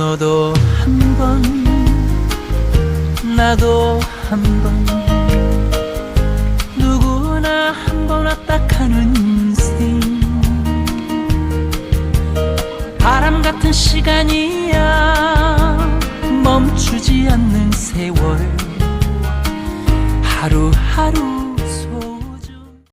너도 한 번, 나도 한 번, 바람 같은 시간이야, 멈추지 않는 세월. 하루하루